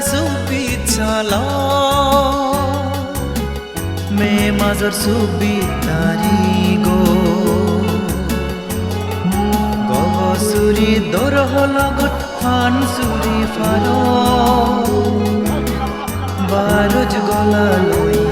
সুবি চালা মে মাজর সুবি তারি গো। গগসুরি দরহ লগত ফান সুরি ফার। বারুজ গলা লই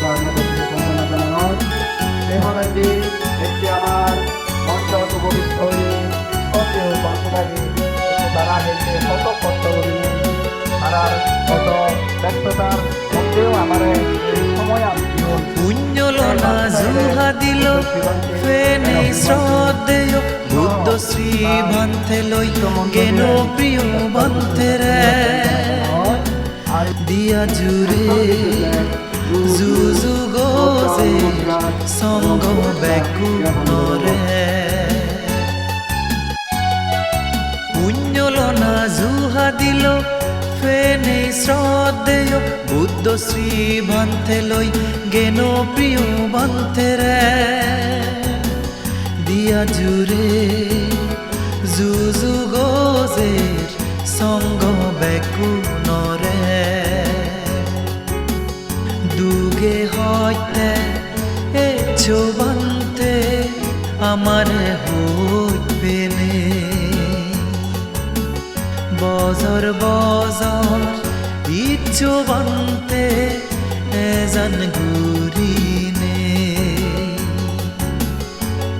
সম্পূর্ণ জানানোর এই মনে একটি আমার মঞ্চ উপবিষ্ট হয়ে সন্দেহ বান্ধবাকে তারা হেঁটে কত কষ্ট করিলেন তারার কত ব্যস্ততার মধ্যেও আমার পুণ্যলনা জুহা দিল ফেনে শ্রদ্ধেয় বুদ্ধ শ্রী বান্ধে লই গেন প্রিয় বান্ধে রে? দিয়া জুড়ে জুজু গোজে সঙ্গ বেকু নরে। পুণ্যলনা জুহা দিল ফেনে শ্রদ্ধেয় বুদ্ধ শ্রী বান্ধে লই গেন প্রিয় বান্ধে রে। দিয়া জুড়ে জুজু গোজের সঙ্গ বেকু নরে দুগে হইতে এ চোবান্তে আমার হইবে নে। বজর বজর जो बनते जन गुरिने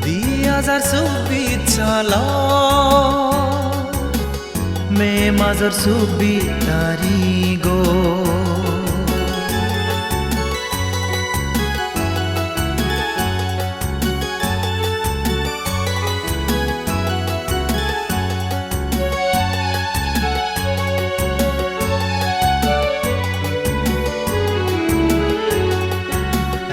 दुई हजार चौबिस चल मे माझर सुबी तारिगो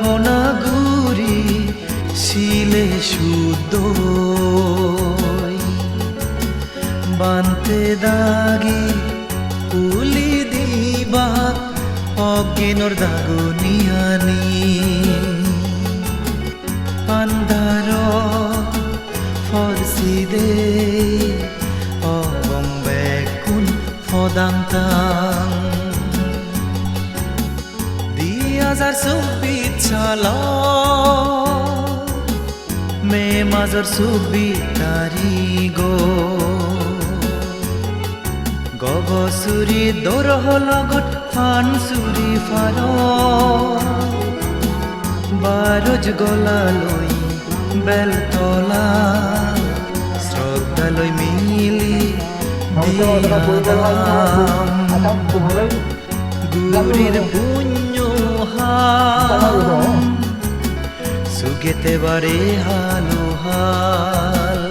বাবনা গুরি শিলে শুদ্ধ। বানতে দাগি পুলি দিবা, অজ্ঞানর দাগনিয়ানি আন্ধার ফরসি দে অবম্বে কুন ফদান্তাং। দুই হাজার চব্বিশ সাল মে মাজার চব্বিশ তারিখ গগসুরি দরহ লগত ফান চুৰি ফাৰ বাৰজ গলা লৈ বেলতলা শ্ৰদ্ধালৈ মিলি দিয়াম গুরির হাম সুগেতে বারে হালো হাল,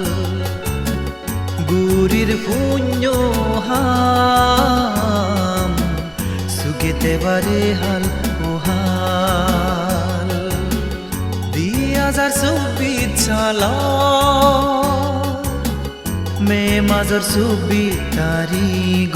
গুরির পুণ্য হাম, সুগেতে বারে হাল হাল। দুই হাজার চব্বিশ সাল মে মাজার চব্বিশ তারিখ